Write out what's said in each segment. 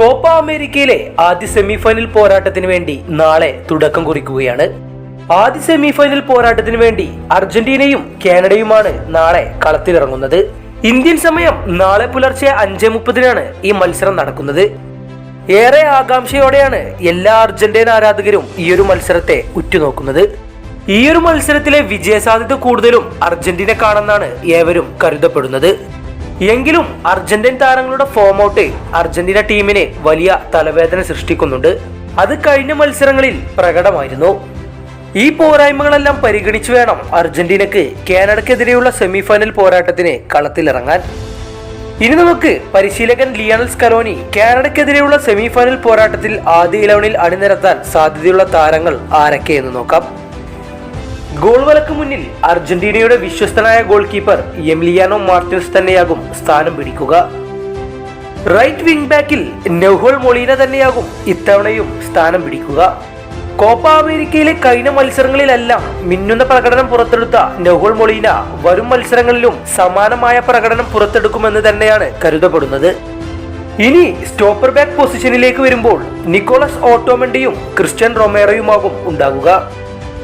Copa അമേരിക്കയിലെ ആദ്യ semifinal പോരാട്ടത്തിന് വേണ്ടി നാളെ തുടക്കം കുറിക്കുകയാണ്. ആദ്യ സെമിഫൈനൽ പോരാട്ടത്തിന് വേണ്ടി അർജന്റീനയും കാനഡയുമാണ് നാളെ കളത്തിലിറങ്ങുന്നത്. ഇന്ത്യൻ സമയം നാളെ പുലർച്ചെ അഞ്ച് മുപ്പതിനാണ് ഈ മത്സരം നടക്കുന്നത്. ഏറെ ആകാംക്ഷയോടെയാണ് എല്ലാ അർജന്റീന ആരാധകരും ഈ ഒരു മത്സരത്തെ ഉറ്റുനോക്കുന്നത്. ഈ ഒരു മത്സരത്തിലെ വിജയസാധ്യത കൂടുതലും അർജന്റീനക്കാണെന്നാണ് ഏവരും കരുതപ്പെടുന്നത്. എങ്കിലും അർജന്റീൻ താരങ്ങളുടെ ഫോം ഔട്ട് അർജന്റീന ടീമിന് വലിയ തലവേദന സൃഷ്ടിക്കുന്നുണ്ട്. അത് കഴിഞ്ഞ മത്സരങ്ങളിൽ പ്രകടമായിരുന്നു. ഈ പോരായ്മകളെല്ലാം പരിഗണിച്ചു വേണം അർജന്റീനക്ക് കാനഡക്കെതിരെയുള്ള സെമിഫൈനൽ പോരാട്ടത്തിന് കളത്തിലിറങ്ങാൻ. ഇനി നമുക്ക് പരിശീലകൻ ലിയണൽ സ്കലോനി കാനഡക്കെതിരെയുള്ള സെമിഫൈനൽ പോരാട്ടത്തിൽ ആദ്യ ഇലവനിൽ അണിനിരത്താൻ സാധ്യതയുള്ള താരങ്ങൾ ആരൊക്കെയെന്ന് നോക്കാം. ഗോൾ വലക്ക് മുന്നിൽ അർജന്റീനയുടെ വിശ്വസ്തനായ ഗോൾ കീപ്പർ എംലിയാനോ മാർട്ടിൻസ് തന്നെയാകും സ്ഥാനം പിടിക്കുക. റൈറ്റ് വിംഗ് ബാക്കിൽ നെഹോൾ മൊളീന തന്നെയാകും ഇത്തവണയും സ്ഥാനം പിടിക്കുക. കോപ്പ അമേരിക്കയിലെ കഴിഞ്ഞ മത്സരങ്ങളിലെല്ലാം മിന്നുന്ന പ്രകടനം പുറത്തെടുത്ത നെഹോൾ മൊളീന വരും മത്സരങ്ങളിലും സമാനമായ പ്രകടനം പുറത്തെടുക്കുമെന്ന് തന്നെയാണ് കരുതപ്പെടുന്നത്. ഇനി സ്റ്റോപ്പർ ബാക്ക് പൊസിഷനിലേക്ക് വരുമ്പോൾ നിക്കോളസ് ഓട്ടോമണ്ടിയും ക്രിസ്ത്യൻ റൊമേറയുമാകും ഉണ്ടാകുക.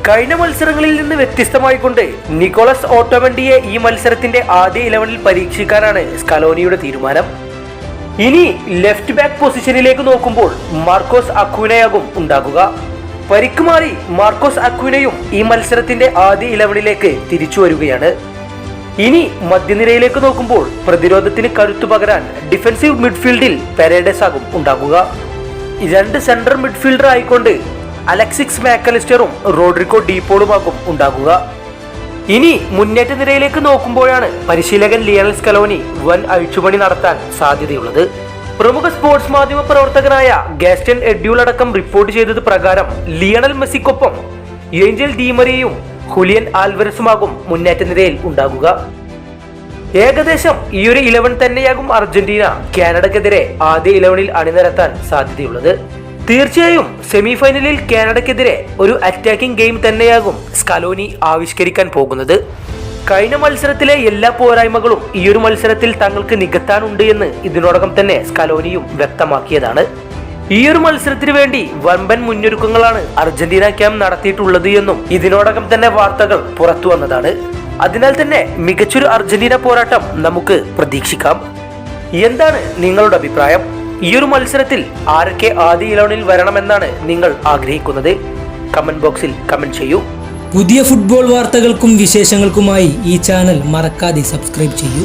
കഴിഞ്ഞ മത്സരങ്ങളിൽ നിന്ന് വ്യത്യസ്തമായിക്കൊണ്ട് നിക്കോളസ് ഓട്ടോവണ്ടിയെ ഈ മത്സരത്തിന്റെ ആദ്യ ഇലവനിൽ പരീക്ഷിക്കാനാണ് സ്കലോനിയുടെ തീരുമാനം. ഇനി ലെഫ്റ്റ് ബാക്ക് പൊസിഷനിലേക്ക് നോക്കുമ്പോൾ മാർക്കോസ് അക്വിനയാകും ഉണ്ടാകുക. പരിക്ക് മാറി മാർക്കോസ് അക്വിനയും ഈ മത്സരത്തിന്റെ ആദ്യ ഇലവനിലേക്ക് തിരിച്ചു വരികയാണ്. ഇനി മധ്യനിരയിലേക്ക് നോക്കുമ്പോൾ പ്രതിരോധത്തിന് കരുത്തു പകരാൻ ഡിഫൻസീവ് മിഡ്ഫീൽഡിൽ പെരേഡസ് ആകും ഉണ്ടാകുക. രണ്ട് സെൻട്രൽ മിഡ്ഫീൽഡർ ആയിക്കൊണ്ട് അലക്സിക്സ് മാക്കലിസ്റ്ററും റോഡ്രിക്കോ ഡീപോളുമാകും ഉണ്ടാകുക. ഇനി മുന്നേറ്റ നിരയിലേക്ക് നോക്കുമ്പോഴാണ് പരിശീലകൻ ലിയണൽ സ്കലോനി വൻ അഴിച്ചുപണി നടത്താൻ സാധ്യതയുള്ളത്. പ്രമുഖ സ്പോർട്സ് മാധ്യമ പ്രവർത്തകനായ ഗാസ്റ്റൻ എഡ്യൂൾ അടക്കം റിപ്പോർട്ട് ചെയ്തത് പ്രകാരം ലിയണൽ മെസ്സിക്കൊപ്പം ഏഞ്ചൽ ഡീമറിയയും ഹുലിയൻ ആൽവരസുമാകും മുന്നേറ്റ നിരയിൽ ഉണ്ടാകുക. ഏകദേശം ഈ ഒരു ഇലവൻ തന്നെയാകും അർജന്റീന കാനഡക്കെതിരെ ആദ്യ ഇലവനിൽ അണിനിരത്താൻ സാധ്യതയുള്ളത്. തീർച്ചയായും സെമിഫൈനലിൽ കാനഡക്കെതിരെ ഒരു അറ്റാക്കിംഗ് ഗെയിം തന്നെയാകും സ്കലോനി ആവിഷ്കരിക്കാൻ പോകുന്നത്. കഴിഞ്ഞ മത്സരത്തിലെ എല്ലാ പോരായ്മകളും ഈ ഒരു മത്സരത്തിൽ തങ്ങൾക്ക് നികത്താനുണ്ട് എന്ന് ഇതിനോടകം തന്നെ സ്കലോനിയും വ്യക്തമാക്കിയതാണ്. ഈ ഒരു മത്സരത്തിന് വേണ്ടി വമ്പൻ മുന്നൊരുക്കങ്ങളാണ് അർജന്റീന ക്യാമ്പ് നടത്തിയിട്ടുള്ളത് എന്നും ഇതിനോടകം തന്നെ വാർത്തകൾ പുറത്തു വന്നതാണ്. അതിനാൽ തന്നെ മികച്ചൊരു അർജന്റീന പോരാട്ടം നമുക്ക് പ്രതീക്ഷിക്കാം. എന്താണ് നിങ്ങളുടെ അഭിപ്രായം? ഈ ഒരു മത്സരത്തിൽ ആരൊക്കെ ആദ്യ ഇലവനിൽ വരണമെന്നാണ് നിങ്ങൾ ആഗ്രഹിക്കുന്നത്. കമന്റ് ബോക്സിൽ കമന്റ് ചെയ്യൂ. പുതിയ ഫുട്ബോൾ വാർത്തകൾക്കും വിശേഷങ്ങൾക്കുമായി ഈ ചാനൽ മറക്കാതെ സബ്സ്ക്രൈബ് ചെയ്യൂ.